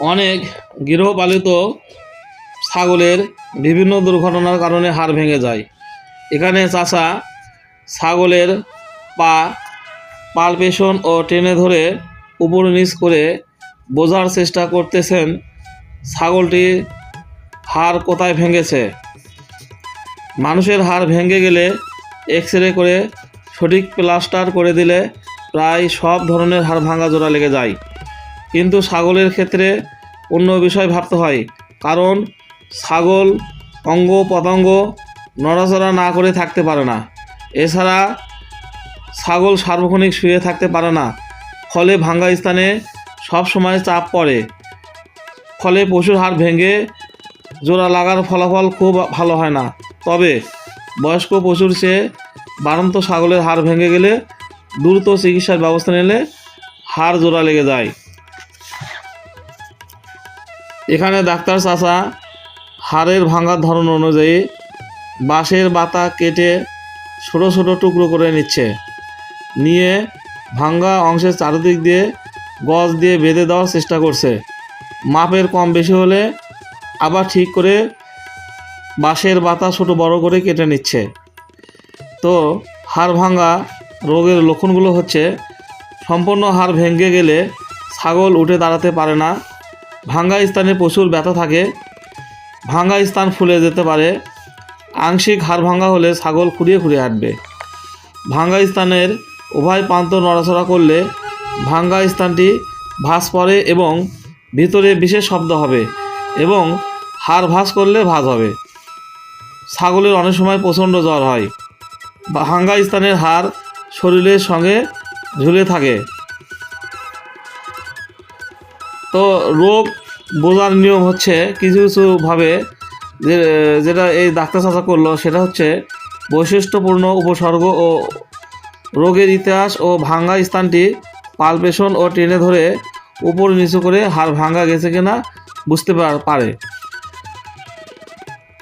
অনেক গৃহপালিত ছাগলের বিভিন্ন দুর্ঘটনার কারণে হাড় ভেঙে যায়। এখানে চাষা ছাগলের পা পালপেশন ও টেনে ধরে উপর নিচ করে বোঝার চেষ্টা করতেছেন, ছাগলটি হাড় কোথায় ভেঙেছে? মানুষের হাড় ভেঙে গেলে এক্স রে করে সঠিক প্লাস্টার করে দিলে প্রায় সব ধরনের হাড় ভাঙা জোড়া লেগে যায়। কিন্তু ছাগলের ক্ষেত্রে অন্য বিষয় ভাবতে হয়। কারণ ছাগল অঙ্গ পতঙ্গ নড়াচড়া না করে থাকতে পারে না। এছাড়া ছাগল সার্বক্ষণিক শুয়ে থাকতে পারে না। ফলে ভাঙ্গা স্থানে সব সময় চাপ পড়ে। ফলে পশুর হাড় ভেঙে জোড়া লাগার ফলাফল খুব ভালো হয় না। তবে বয়স্ক পশুর চেয়ে বাড়ন্ত ছাগলের হাড় ভেঙে গেলে দ্রুত চিকিৎসার ব্যবস্থা নিলে হাড় জোড়া লেগে যায়। এখানে ডাক্তার চাচা, হাড়ের ভাঙার ধরন অনুযায়ী বাঁশের বাতা কেটে ছোটো ছোটো টুকরো করে নিচ্ছে। নিয়ে ভাঙ্গা অংশের চারিদিক দিয়ে গজ দিয়ে বেঁধে দেওয়ার চেষ্টা করছে। মাপের কম বেশি হলে আবার ঠিক করে বাঁশের বাতা ছোট বড় করে কেটে নিচ্ছে। তো হাড় ভাঙ্গা রোগের লক্ষণগুলো হচ্ছে, সম্পূর্ণ হাড় ভেঙে গেলে ছাগল উঠে দাঁড়াতে পারে না ভাঙ্গা স্থানে প্রচুর ব্যথা থাকে। ভাঙ্গা স্থান ফুলে যেতে পারে। আংশিক হাড় ভাঙ্গা হলে ছাগল খুঁড়িয়ে খুঁড়িয়ে হাঁটবে ভাঙ্গা স্থানের উভয় প্রান্ত নড়াচড়া করলে ভাঙ্গা স্থানটি ভাস পড়ে এবং ভিতরে বিশেষ শব্দ হবে এবং হাড় ভাস করলে ভাঁজ হবে। ছাগলের অনেক সময় প্রচণ্ড জ্বর হয়। ভাঙ্গা স্থানের হাড় শরীরের সঙ্গে ঝুলে থাকে। তো রোগ বোঝার নিয়ম হচ্ছে কিছু কিছুভাবে যে, যেটা এই ডাক্তার চাচা করল, সেটা হচ্ছে বৈশিষ্ট্যপূর্ণ উপসর্গ ও রোগের ইতিহাস ও ভাঙ্গা স্থানটি পালপেশন ও টেনে ধরে উপর নিচু করে হাড় ভাঙ্গা গেছে কিনা বুঝতে পার-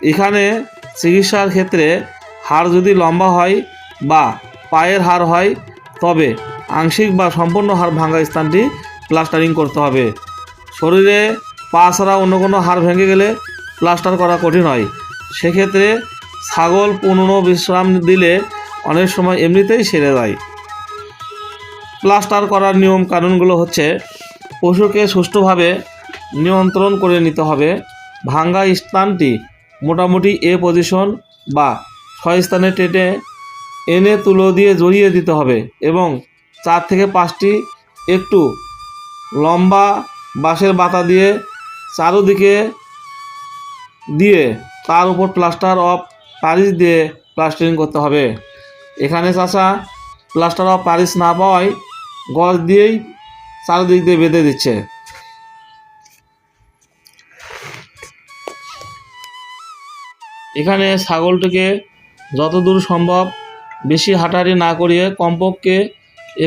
এখানে চিকিৎসার ক্ষেত্রে হাড় যদি লম্বা হয় বা পায়ের হাড় হয়, তবে আংশিক বা সম্পূর্ণ হাড় ভাঙ্গা স্থানটি প্লাস্টারিং করতে হবে। শরীরে পা ছাড়া অন্য কোনো হাড় ভেঙে গেলে প্লাস্টার করা কঠিন হয়। সেক্ষেত্রে ছাগল পুনঃ বিশ্রাম দিলে অনেক সময় এমনিতেই সেরে যায়। প্লাস্টার করার নিয়ম কানুনগুলো হচ্ছে, পশুকে সুষ্ঠুভাবে নিয়ন্ত্রণ করে নিতে হবে। ভাঙ্গা স্থানটি মোটামুটি এ পজিশন বা ছয় স্থানে টেটে এনে তুলো দিয়ে জড়িয়ে দিতে হবে এবং চার থেকে পাঁচটি একটু লম্বা বাঁশের বাতা দিয়ে চারোদিকে দিয়ে তার উপর প্লাস্টার অফ প্যারিস দিয়ে প্লাস্টারিং করতে হবে। এখানে চাষা প্লাস্টার অফ প্যারিস না পাওয়ায় গজ দিয়েই চারিদিক দিয়ে বেঁধে দিচ্ছে। এখানে ছাগলটিকে যতদূর সম্ভব বেশি হাঁটাহাঁটি না করিয়ে কমপক্ষে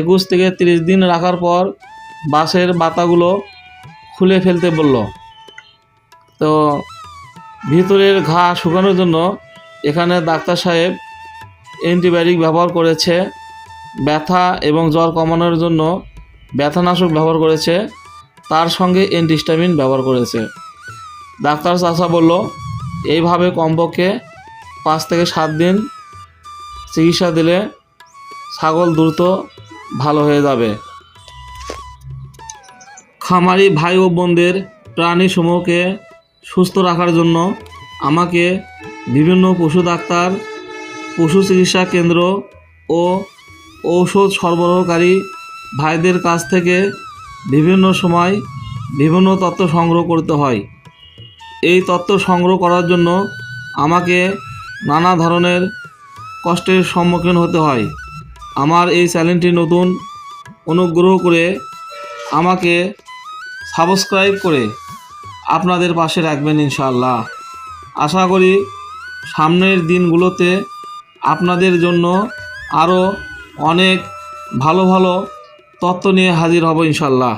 একুশ থেকে তিরিশ দিন রাখার পর বাঁশের বাতাগুলো খুলে ফেলতে বলল। তো ভিতরের ঘা শুকানোর জন্য এখানে ডাক্তার সাহেব অ্যান্টিবায়োটিক ব্যবহার করেছে, ব্যথা এবং জ্বর কমানোর জন্য ব্যথানাশক ব্যবহার করেছে, তার সঙ্গে অ্যান্টিস্টামিন ব্যবহার করেছে। ডাক্তার চাষা বলল, এইভাবে কমপক্ষে পাঁচ থেকে সাত দিন চিকিৎসা দিলে ছাগল দ্রুত ভালো হয়ে যাবে। খামারি ভাই ও বোনদের প্রাণীসমূহকে সুস্থ রাখার জন্য আমাকে বিভিন্ন পশু ডাক্তার, পশু চিকিৎসা কেন্দ্র ও ঔষধ সরবরাহকারী ভাইদের কাছ থেকে বিভিন্ন সময় বিভিন্ন তথ্য সংগ্রহ করতে হয়। এই তথ্য সংগ্রহ করার জন্য আমাকে নানা ধরনের কষ্টের সম্মুখীন হতে হয়। আমার এই চ্যানেলটি নতুন, অনুগ্রহ করে আমাকে সাবস্ক্রাইব করে আপনাদের পাশে রাখবেন ইনশাআল্লাহ। আশা করি সামনের দিনগুলোতে আপনাদের জন্য আরও অনেক ভালো ভালো তত্ত্ব নিয়ে হাজির হব ইনশাল্লাহ